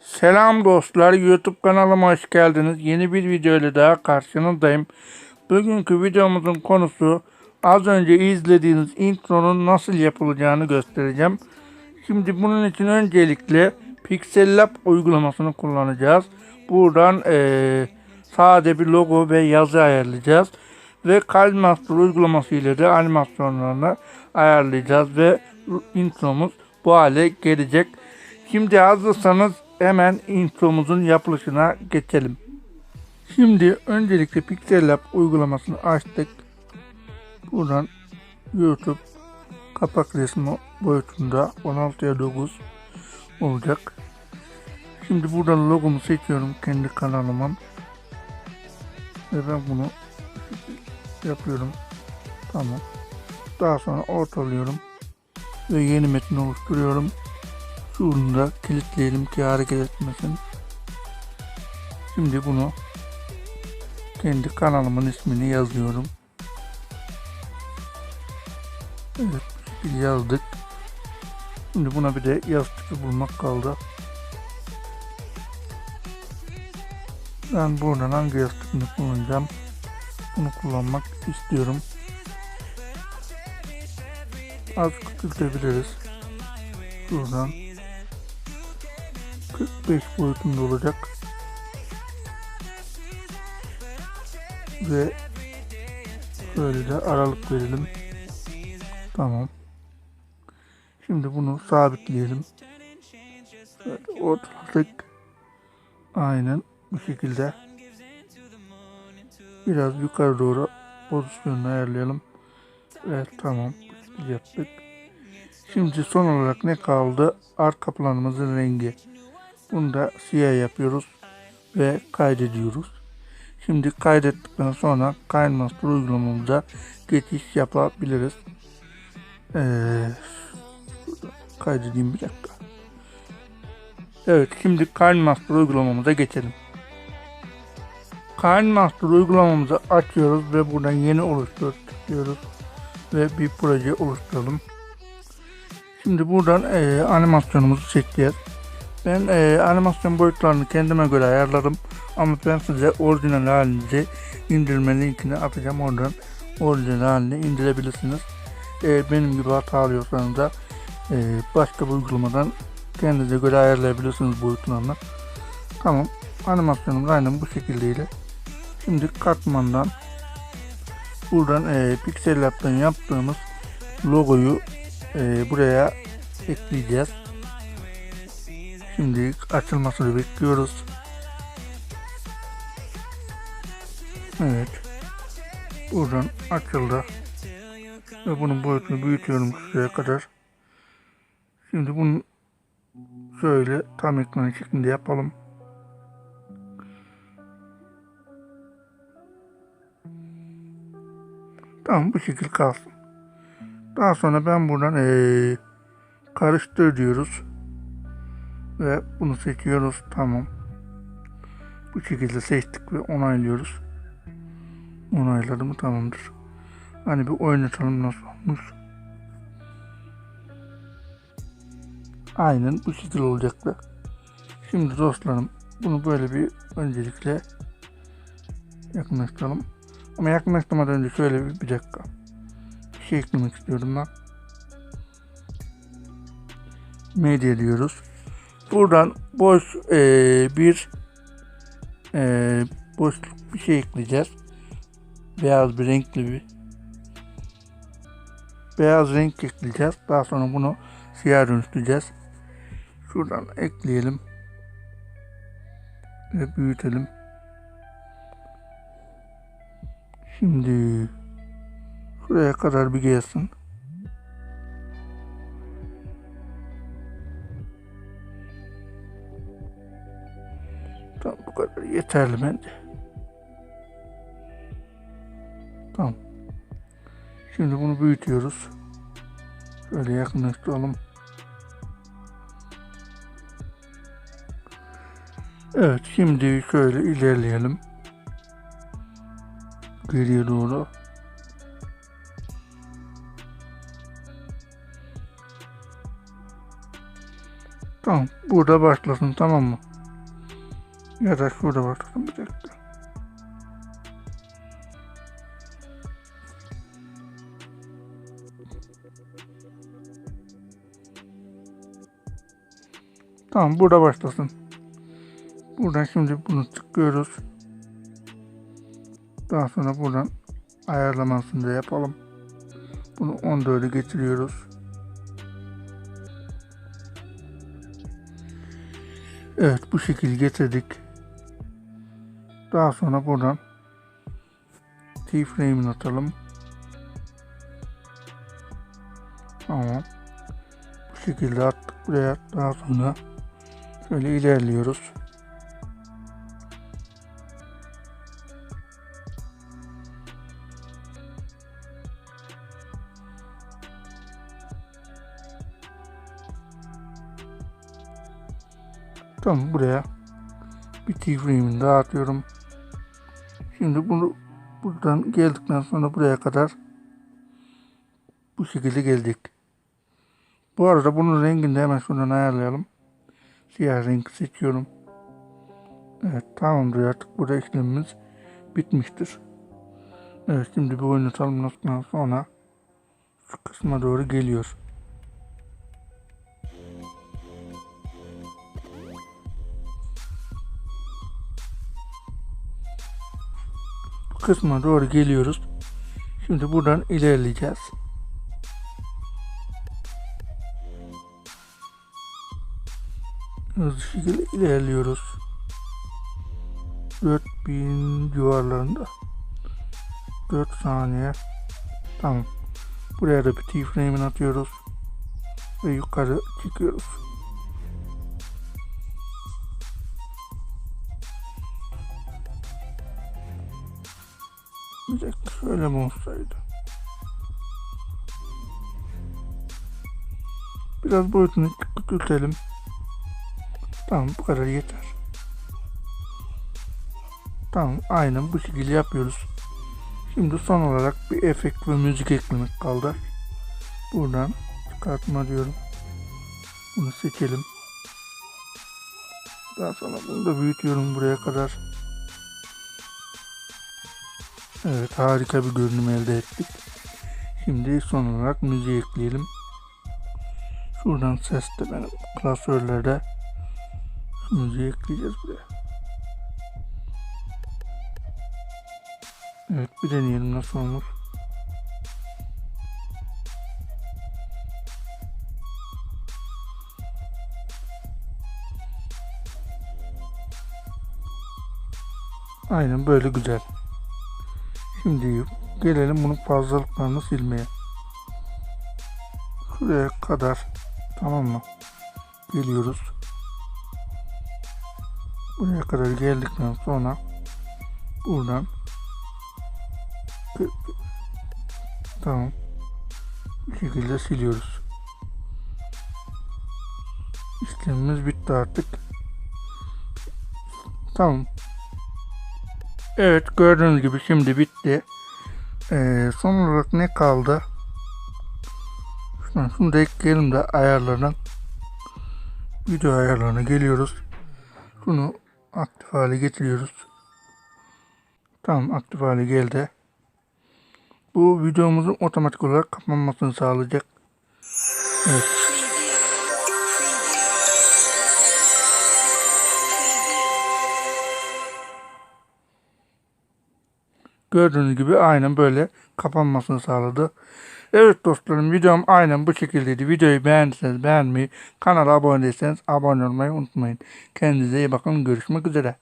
Selam dostlar, YouTube kanalıma hoş geldiniz. Yeni bir video ile daha karşınızdayım. Bugünkü videomuzun konusu az önce izlediğiniz intronun nasıl yapılacağını göstereceğim. Şimdi bunun için öncelikle Pixel Lab uygulamasını kullanacağız. Buradan eee, sade bir logo ve yazı ayarlayacağız. Ve KineMaster uygulaması ile de animasyonlarını ayarlayacağız ve intromuz bu hale gelecek. Şimdi hazırsanız hemen intromuzun yapılışına geçelim. Şimdi öncelikle Pixel Lab uygulamasını açtık. Buradan YouTube kapak resmi boyutunda 16'ya 9 olacak. Şimdi buradan logomu seçiyorum kendi kanalımın. Ve ben bunu yapıyorum. Tamam. Daha sonra ortalıyorum. Ve yeni metin oluşturuyorum. Şunu da kilitleyelim ki hareket etmesin. Şimdi bunu kendi kanalımın ismini yazıyorum. Evet yazdık. Şimdi buna bir de yastığı bulmak kaldı. Ben buradan hangi yastığını kullanacağım? Bunu kullanmak istiyorum. Az küçültebiliriz. Şuradan 45 boyutunda olacak. Ve böyle de aralık verelim. Tamam. Şimdi bunu sabitleyelim. Evet, ortaladık. Aynen bu şekilde. Biraz yukarı doğru pozisyonunu ayarlayalım. Evet tamam. Yaptık. Şimdi son olarak ne kaldı? Arka planımızın rengi. Bunu da siyah yapıyoruz ve kaydediyoruz. Şimdi kaydettikten sonra KineMaster uygulamamıza geçiş yapabiliriz. Ee, kaydedeyim bir dakika. Evet şimdi KineMaster uygulamamıza geçelim. KineMaster uygulamamızı açıyoruz ve buradan yeni oluştur tıklıyoruz ve bir proje oluşturalım. Şimdi buradan e, animasyonumuzu seçeceğiz. Ben e, animasyon boyutlarını kendime göre ayarladım. Ama ben size orijinal halini indirme linkini atacağım. Oradan orijinal halini indirebilirsiniz. E, benim gibi hata alıyorsanız da e, başka bir uygulamadan kendinize göre ayarlayabilirsiniz boyutlarını. Tamam. Animasyonumuz aynen bu şekildeydi. Şimdi katmandan buradan e, Pixel Lab'dan yaptığımız logoyu e, buraya ekleyeceğiz. Şimdi açılmasını bekliyoruz. Evet. Buradan açıldı. Ve bunun boyutunu büyütüyorum şuraya kadar. Şimdi bunu şöyle tam ekran şeklinde yapalım. Tamam bu şekil kalsın. Daha sonra ben buradan ee, karıştır diyoruz. Ve bunu seçiyoruz. Tamam. Bu şekilde seçtik ve onaylıyoruz. Onayladı mı tamamdır. Hani bir oynatalım nasıl olmuş. Aynen bu şekil olacaktı. Şimdi dostlarım bunu böyle bir öncelikle yakınlaştıralım. Ama yakınlaştırmadan önce şöyle bir, bir dakika. Bir şey eklemek istiyorum ben. Medya diyoruz. Buradan boş eee, bir eee boşluk bir şey ekleyeceğiz. Beyaz bir renkli bir beyaz renk ekleyeceğiz. Daha sonra bunu siyah dönüştüreceğiz. Şuradan ekleyelim. Ve büyütelim. Şimdi şuraya kadar bir gelsin. Tamam bu kadar yeterli bence. Tamam. Şimdi bunu büyütüyoruz. Şöyle yakınlaştıralım. Evet şimdi şöyle ilerleyelim geriye doğru. Tamam. Burada başlasın tamam mı? Ya da şurada başlasın bir dakika. Tamam burada başlasın. Buradan şimdi bunu tıklıyoruz. Daha sonra buradan ayarlamasını da yapalım. Bunu 14'e getiriyoruz. Evet bu şekil getirdik. Daha sonra buradan T-frame'ini atalım. Tamam. Bu şekilde attık buraya. Daha sonra şöyle ilerliyoruz. Tamam buraya bir T-frame'ini daha atıyorum. Şimdi bunu buradan geldikten sonra buraya kadar bu şekilde geldik. Bu arada bunun rengini de hemen şuradan ayarlayalım. Siyah renk seçiyorum. Evet tamamdır artık burada işlemimiz bitmiştir. Evet şimdi bir oynatalım noktadan sonra şu kısma doğru geliyor. Kısma doğru geliyoruz. Şimdi buradan ilerleyeceğiz. Hızlı şekilde ilerliyoruz. 4000 civarlarında. 4 saniye. Tamam. Buraya da bir T-frame'ini atıyoruz. Ve yukarı çıkıyoruz. Dakika şöyle mi olsaydı? Biraz boyutunu küçültelim. Tamam bu kadar yeter. Tamam aynen bu şekilde yapıyoruz. Şimdi son olarak bir efekt ve müzik eklemek kaldı. Buradan çıkartma diyorum. Bunu seçelim. Daha sonra bunu da büyütüyorum buraya kadar. Evet harika bir görünüm elde ettik. Şimdi son olarak müziği ekleyelim. Şuradan ses de benim klasörlerde müziği ekleyeceğiz buraya. Evet bir deneyelim nasıl olur. Aynen böyle güzel. Şimdi gelelim bunun fazlalıklarını silmeye. Şuraya kadar tamam mı? Geliyoruz. Buraya kadar geldikten sonra buradan tamam bu şekilde siliyoruz. İşlemimiz bitti artık. Tamam. Evet gördüğünüz gibi şimdi bitti. Ee, son olarak ne kaldı? Şunu, şunu da ekleyelim de ayarlardan video ayarlarına geliyoruz. Şunu aktif hale getiriyoruz. Tamam aktif hale geldi. Bu videomuzun otomatik olarak kapanmasını sağlayacak. Evet. Gördüğünüz gibi aynen böyle kapanmasını sağladı. Evet dostlarım videom aynen bu şekildeydi. Videoyu beğendiyseniz beğenmeyi, kanala abone değilseniz abone olmayı unutmayın. Kendinize iyi bakın. Görüşmek üzere.